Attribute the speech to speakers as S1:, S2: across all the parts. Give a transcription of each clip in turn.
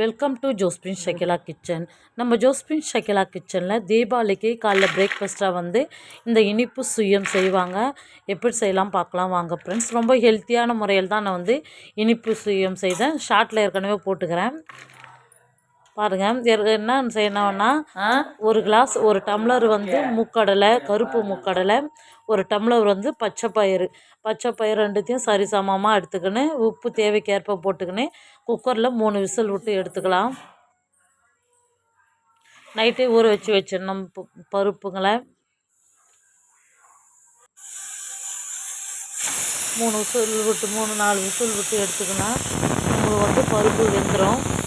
S1: Welcome to Josphin Shakila kitchen நம்ம Josephine Shakeela கிச்சனில் தீபாவளிக்கு காலைல பிரேக்ஃபாஸ்ட்டாக வந்து இந்த இனிப்பு சுயம் செய்வாங்க. எப்படி செய்யலாம் பார்க்கலாம். வாங்க ஃப்ரெண்ட்ஸ் ரொம்ப ஹெல்த்தியான முறையில் தான் நான் வந்து இனிப்பு சுயம் செய்தேன். ஷார்ட்டில் ஏற்கனவே போட்டுக்கிறேன். பாருங்கள் என்ன செய்யணும்னா ஒரு கிளாஸ் ஒரு டம்ளர் வந்து முக்கடலை கருப்பு முக்கடலை ஒரு டம்ளர் வந்து பச்சை பயிறு. பச்சை பயிறு ரெண்டுத்தையும் சரிசமமாக எடுத்துக்கின்னு உப்பு தேவைக்கேற்ப போட்டுக்கின்னு குக்கரில் மூணு விசில் விட்டு எடுத்துக்கலாம். நைட்டே ஊற வச்சு வச்சிடணும் ப- பருப்புங்களை. மூணு விசில் விட்டு மூணு நாலு விசில் விட்டு எடுத்துக்கணும். உங்களுக்கு வந்து பருப்பு வெந்துடும்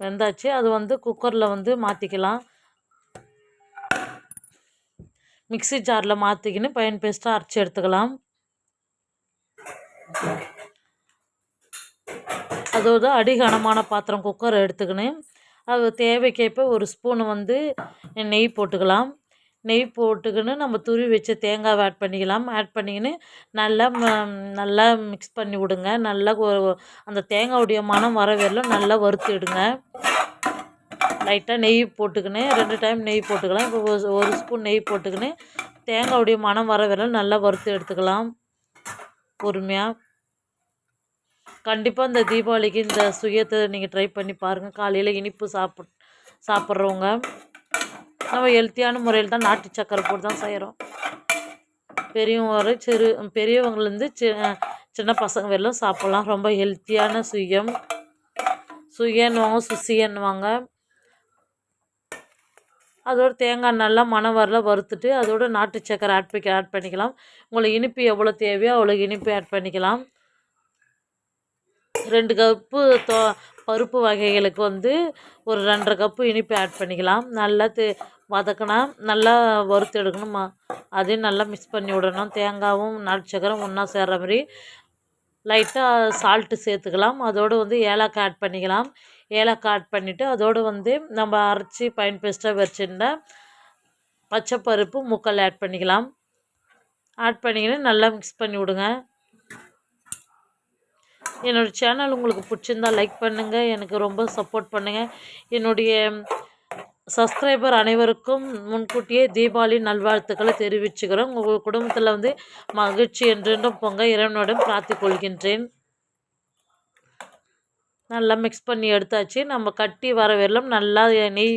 S1: வெந்தாச்சு. அது வந்து குக்கரில் வந்து மாற்றிக்கலாம் மிக்ஸி ஜாரில் மாற்றிக்கின்னு பயன் பேஸ்ட்டாக அரைச்சி எடுத்துக்கலாம். அதோட அடிகனமான பாத்திரம் குக்கர் எடுத்துக்கின்னு அது தேவைக்கேற்ப ஒரு ஸ்பூன் வந்து நெய் போட்டுக்கலாம். நெய் போட்டுக்கின்னு நம்ம துருவி வச்ச தேங்காவை ஆட் பண்ணிக்கலாம். ஆட் பண்ணிக்கின்னு நல்லா ம- நல்லா மிக்ஸ் பண்ணி விடுங்க. நல்லா அந்த தேங்காவுடைய மனம் வர வரலும் நல்லா வறுத்து எடுங்க. லைட்டாக நெய் போட்டுக்கின்னு ரெண்டு டைம் நெய் போட்டுக்கலாம். இப்போ ஒரு- ஸ்பூன் நெய் போட்டுக்கின்னு தேங்காவுடைய மனம் வர வரலும் நல்லா வறுத்து எடுத்துக்கலாம். பொறுமையாக கண்டிப்பாக இந்த தீபாவளிக்கு இந்த சுயத்தை நீங்கள் ட்ரை பண்ணி பாருங்கள் காலையில் இனிப்பு சாப்பிட் சாப்பிட்றவங்க. நம்ம ஹெல்த்தியான முறையில் தான் நாட்டு சக்கரை போட்டு தான் செய்கிறோம் பெரியவங்க வரை சிறு பெரியவங்கலேருந்து சி சின்ன பசங்க வரலும் சாப்பிட்லாம். ரொம்ப ஹெல்த்தியான சுயம். சுயன்னுவாங்க சுசியன்னுவாங்க. அதோட தேங்காய் நல்லா மணம் வரல வறுத்துட்டு அதோட நாட்டு சக்கரை ஆட் பண்ணி ஆட் பண்ணிக்கலாம். உங்களுக்கு இனிப்பு எவ்வளோ தேவையோ அவ்வளோ இனிப்பு ஆட் பண்ணிக்கலாம். ரெண்டு கப்பு தோ பருப்பு வகைகளுக்கு வந்து ஒரு ரெண்டரை கப்பு இனிப்பு ஆட் பண்ணிக்கலாம். நல்லா தே வதக்கினா நல்லா வறுத்து எடுக்கணுமா. அதையும் நல்லா மிக்ஸ் பண்ணி விடணும். தேங்காவும் நாட்டு சக்கரம் ஒன்றா சேர்ற மாதிரி லைட்டாக சால்ட்டு சேர்த்துக்கலாம். அதோடு வந்து ஏலக்காய் ஆட் பண்ணிக்கலாம். ஏலக்காய் ஆட் பண்ணிவிட்டு அதோடு வந்து நம்ம அரைச்சி பயன் பேஸ்ட்டாக வச்சுருந்த பச்சை பருப்பு முக்கால் ஆட் பண்ணிக்கலாம். ஆட் பண்ணிக்கின்னு நல்லா மிக்ஸ் பண்ணி விடுங்க. என்னோடய சேனல் உங்களுக்கு பிடிச்சிருந்தா லைக் பண்ணுங்கள் எனக்கு ரொம்ப சப்போர்ட் பண்ணுங்கள் என்னுடைய சப்ஸ்கிரைபர் அனைவருக்கும் முன்கூட்டியே தீபாவளி நல்வாழ்த்துக்களை தெரிவிச்சுக்கிறோம் உங்கள் குடும்பத்தில் வந்து மகிழ்ச்சி என்றென்றும் பொங்க இறைவனுடன் பிரார்த்திக் கொள்கின்றேன். நல்லா மிக்ஸ் பண்ணி எடுத்தாச்சு. நம்ம கட்டி வர வரலும் நல்லா நெய்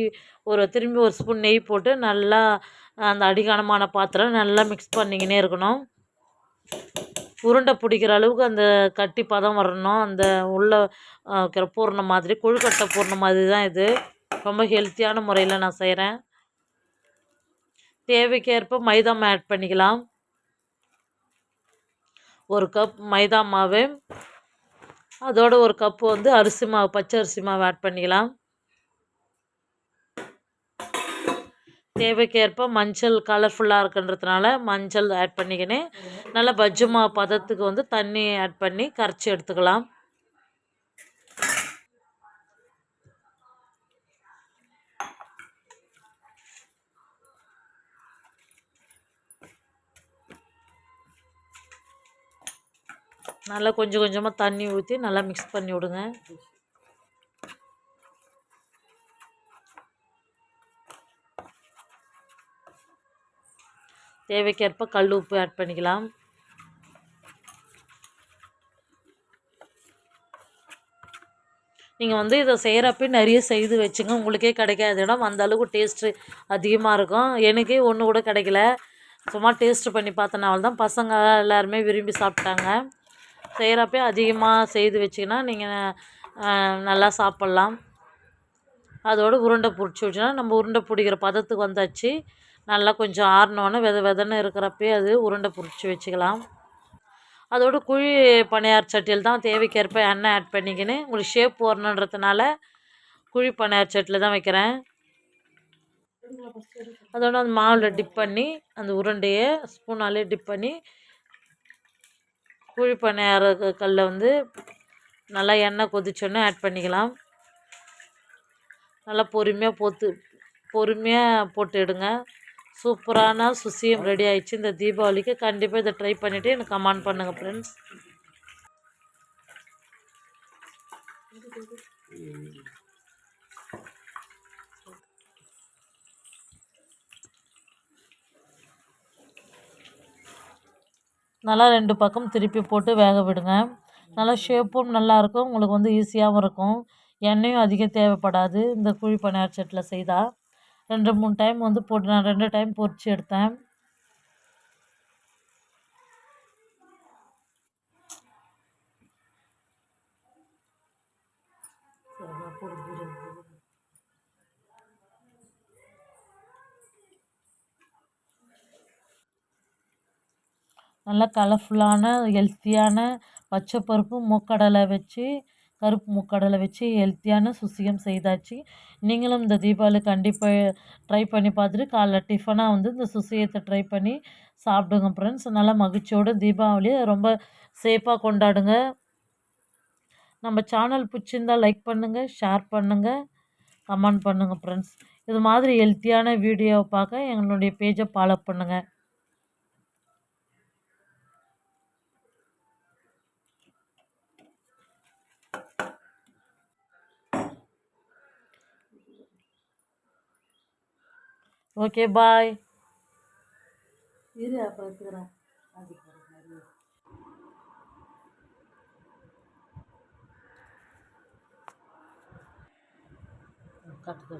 S1: ஒரு திரும்பி ஒரு ஸ்பூன் நெய் போட்டு நல்லா அந்த அடிகானமான பாத்திரம் நல்லா மிக்ஸ் பண்ணிக்கினே இருக்கணும். உருண்டை பிடிக்கிற அளவுக்கு அந்த கட்டி பதம் வரணும். அந்த உள்ள இருக்கிற பூர்ணம் மாதிரி கொழுக்கட்டை பூர்ணம் மாதிரி தான் இது. ரொம்ப ஹெல்த்தியான முறையில் நான் செய்கிறேன் தேவைக்கேற்ப மைதா மாவு ஆட் பண்ணிக்கலாம். ஒரு கப் மைதா மாவு. அதோட ஒரு கப்பு வந்து அரிசி மாவு பச்சை அரிசி மாவு ஆட் பண்ணிக்கலாம். தேவைக்கேற்ப மஞ்சள் கலர்ஃபுல்லாக இருக்குன்றதுனால மஞ்சள் ஆட் பண்ணிக்கினேன் நல்லா பஜ்ஜுமா பதத்துக்கு வந்து தண்ணி ஆட் பண்ணி கரைச்சி எடுத்துக்கலாம். நல்லா கொஞ்சம் கொஞ்சமாக தண்ணி ஊற்றி நல்லா மிக்ஸ் பண்ணி விடுங்க. தேவைக்கேற்ப கல் உப்பு ஆட் பண்ணிக்கலாம். நீங்கள் வந்து இதை செய்கிறப்ப நிறைய செய்து வச்சுங்க. உங்களுக்கே கிடைக்காத. இடம் அந்த அளவுக்கு டேஸ்ட்டு அதிகமாக இருக்கும். எனக்கே ஒன்று கூட கிடைக்கல. சும்மா டேஸ்ட்டு பண்ணி பார்த்தனால தான் பசங்க எல்லாருமே விரும்பி சாப்பிட்டாங்க. செய்கிறப்ப அதிகமாக செய்து வச்சிங்கன்னா நீங்கள் நல்லா சாப்பிட்லாம். அதோட உருண்டை பிடிச்சி வச்சுன்னா நம்ம உருண்டை பிடிக்கிற பதத்துக்கு வந்தாச்சு. நல்லா கொஞ்சம் ஆறினோன்னு வித விதன்னு இருக்கிறப்பே அது உருண்டை பிடிச்சி வச்சுக்கலாம். அதோட குழி பணியார் சட்டியில் தான் தேவைக்கேற்ப எண்ணெய் ஆட் பண்ணிக்கின்னு உங்களுக்கு ஷேப் வரணுன்றதுனால குழி பணியார் சட்டியில் தான் வைக்கிறேன். அதோட அந்த மாவில் டிப் பண்ணி அந்த உருண்டையை ஸ்பூனாலே டிப் பண்ணி குழி பணியார கல்லில் வந்து நல்லா எண்ணெய் கொதிச்சோன்னே ஆட் பண்ணிக்கலாம். நல்லா பொறுமையாக போத்து பொறுமையாக போட்டு எடுங்க. சூப்பரான சுசியம் ரெடி ஆயிடுச்சு. இந்த தீபாவளிக்கு கண்டிப்பாக இதை ட்ரை பண்ணிவிட்டு எனக்கு கமெண்ட் பண்ணுங்கள் ஃப்ரெண்ட்ஸ் நல்லா ரெண்டு பக்கம் திருப்பி போட்டு வேக விடுங்க. நல்லா ஷேப்பும் நல்லாயிருக்கும் உங்களுக்கு வந்து ஈஸியாகவும் இருக்கும். எண்ணெயும் அதிகம் தேவைப்படாது. இந்த குழி பணியார் செட்டில் செய்தால் ரெண்டு மூணு டைம் வந்து போட்டு நான் ரெண்டு டைம் பொறிச்சு எடுத்தேன். நல்ல கலர்ஃபுல்லான ஹெல்த்தியான பச்சை பருப்பு மூக்கடலை வச்சு கருப்பு முக்கடலை வச்சு ஹெல்த்தியான சுசியம் செய்தாச்சு. நீங்களும் இந்த தீபாவளி கண்டிப்பாக ட்ரை பண்ணி பார்த்துட்டு காலைல டிஃபனாக வந்து இந்த சுசியத்தை ட்ரை பண்ணி சாப்பிடுங்க ஃப்ரெண்ட்ஸ் நல்லா மகிழ்ச்சியோடு தீபாவளியை ரொம்ப சேஃபாக கொண்டாடுங்க. நம்ம சேனல் பிடிச்சிருந்தால் லைக் பண்ணுங்கள் ஷேர் பண்ணுங்கள் கமெண்ட் பண்ணுங்கள் ஃப்ரெண்ட்ஸ் இது மாதிரி ஹெல்த்தியான வீடியோவை பார்க்க எங்களுடைய பேஜை ஃபாலோ பண்ணுங்கள் ஓகே பாய் இரு அப்போ எடுத்துக்கிறேன் கட்டு கட்டு